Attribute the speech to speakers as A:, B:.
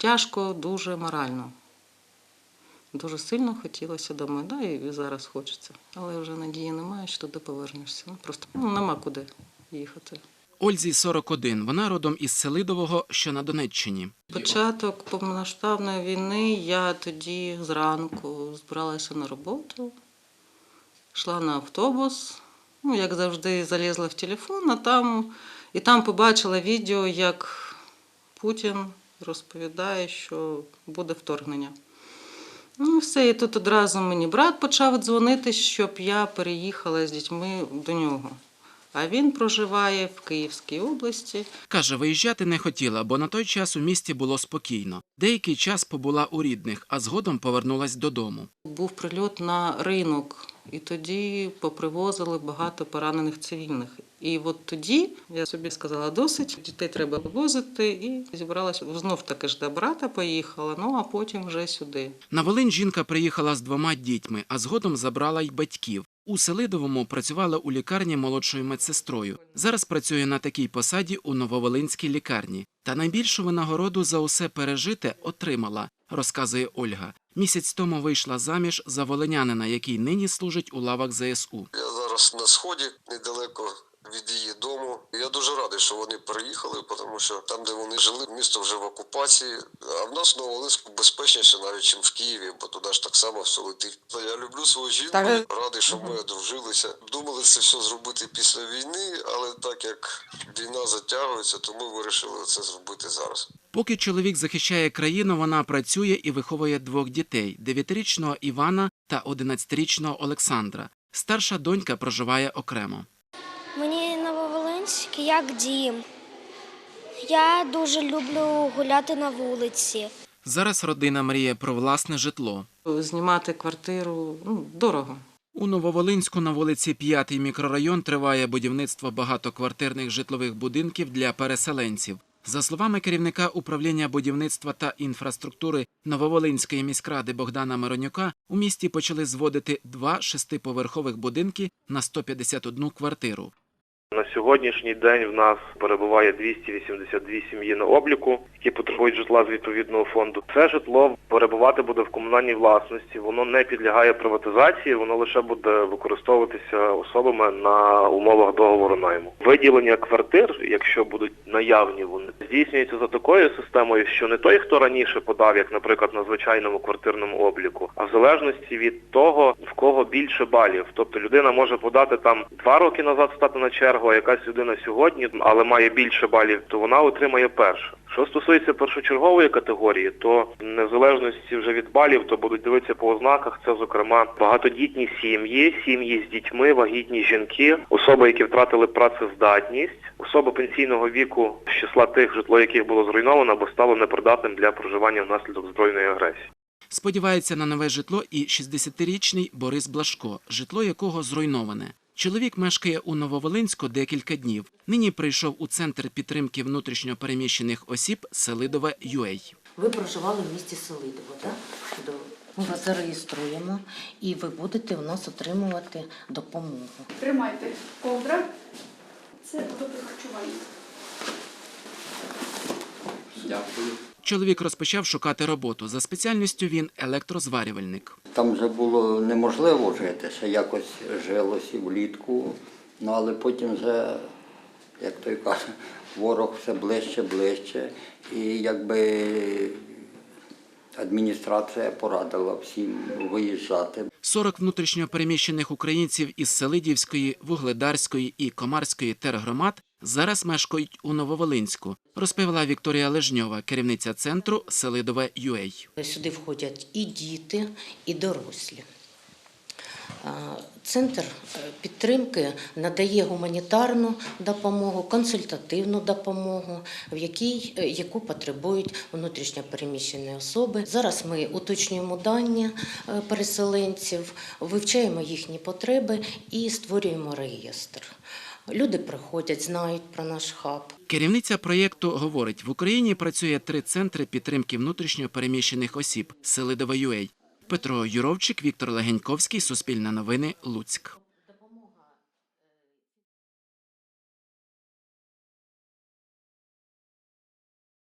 A: тяжко, дуже морально. Дуже сильно хотілося домой, да, і зараз хочеться. Але вже надії немає, що туди повернешся. Ну, просто ну, нема куди їхати.
B: Ользі 41. Вона родом із Селидового, що на Донеччині.
A: Початок повномасштабної війни я тоді зранку збиралася на роботу, йшла на автобус, ну, як завжди, залізла в телефон, а там, і там побачила відео, як Путін розповідає, що буде вторгнення. Ну, все, і тут одразу мені брат почав дзвонити, щоб я переїхала з дітьми до нього. А він проживає в Київській області.
B: Каже, виїжджати не хотіла, бо на той час у місті було спокійно. Деякий час побула у рідних, а згодом повернулась додому.
A: Був прильот на ринок, і тоді попривозили багато поранених цивільних. І от тоді я собі сказала, досить, дітей треба вивозити, і зібралася знов таки ж до брата поїхала, ну а потім вже сюди.
B: На Волинь жінка приїхала з двома дітьми, а згодом забрала й батьків. У Селидовому працювала у лікарні молодшою медсестрою. Зараз працює на такій посаді у Нововолинській лікарні. Та найбільшу винагороду за усе пережите отримала, розказує Ольга. Місяць тому вийшла заміж за волинянина, який нині служить у лавах ЗСУ.
C: Зараз на сході, недалеко від її дому. Я дуже радий, що вони переїхали, тому що там, де вони жили, місто вже в окупації. А в нас в Новолинську безпечніше навіть, ніж в Києві, бо туди ж так само все летить. Я люблю свою жінку,
A: Так.
C: радий, що ми одружилися. Думали це все зробити після війни, але так як війна затягується, то ми вирішили це зробити зараз.
B: Поки чоловік захищає країну, вона працює і виховує двох дітей: дев'ятирічного Івана та одинадцятирічного Олександра. Старша донька проживає окремо.
D: Мені Нововолинськ як дім. Я дуже люблю гуляти на вулиці.
B: Зараз родина мріє про власне житло.
A: Знімати квартиру ну, дорого.
B: У Нововолинську на вулиці 5 мікрорайон триває будівництво багатоквартирних житлових будинків для переселенців. За словами керівника управління будівництва та інфраструктури Нововолинської міськради Богдана Миронюка, у місті почали зводити два шестиповерхових будинки на 151 квартиру.
E: Сьогоднішній день в нас перебуває 282 сім'ї на обліку, які потребують житла з відповідного фонду. Це житло перебувати буде в комунальній власності. Воно не підлягає приватизації, воно лише буде використовуватися особами на умовах договору найму. Виділення квартир, якщо будуть наявні, вони здійснюється за такою системою, що не той, хто раніше подав, як, наприклад, на звичайному квартирному обліку, а в залежності від того, в кого більше балів. Тобто людина може подати там два роки назад стати на чергу, а якась людина сьогодні, але має більше балів, то вона отримає перше. Що стосується першочергової категорії, то незалежності вже від балів, то будуть дивитися по ознаках. Це зокрема багатодітні сім'ї, сім'ї з дітьми, вагітні жінки, особи, які втратили працездатність, особи пенсійного віку з числа тих житло, яких було зруйновано або стало непридатним для проживання внаслідок збройної агресії.
B: Сподівається на нове житло і 60-річний Борис Блашко, житло якого зруйноване. Чоловік мешкає у Нововолинську декілька днів. Нині прийшов у центр підтримки внутрішньо переміщених осіб Селидове UA.
F: Ви проживали в місті Селидово, так? Ми вас зареєструємо і ви будете у нас отримувати допомогу.
G: Тримайте ковдра. Це продукти харчування.
B: Чоловік розпочав шукати роботу. За спеціальністю він електрозварювальник.
H: Там вже було неможливо жити, ще якось жилося влітку, ну але потім вже, як той каже, ворог все ближче, ближче. І якби адміністрація порадила всім виїжджати.
B: 40 внутрішньо переміщених українців із Селидівської, Вугледарської і Комарської тергромад зараз мешкають у Нововолинську, розповіла Вікторія Лежньова, керівниця центру Селидове UA.
F: Сюди входять і діти, і дорослі. Центр е, підтримки надає гуманітарну допомогу, консультативну допомогу, в якій, е, яку потребують внутрішньо переміщені особи. Зараз ми уточнюємо дані е, переселенців, вивчаємо їхні потреби і створюємо реєстр. Люди приходять, знають про наш хаб.
B: Керівниця проєкту говорить, в Україні працює три центри підтримки внутрішньо переміщених осіб Селидове Петро Юровчик, Віктор Легеньковський, Суспільне новини, Луцьк.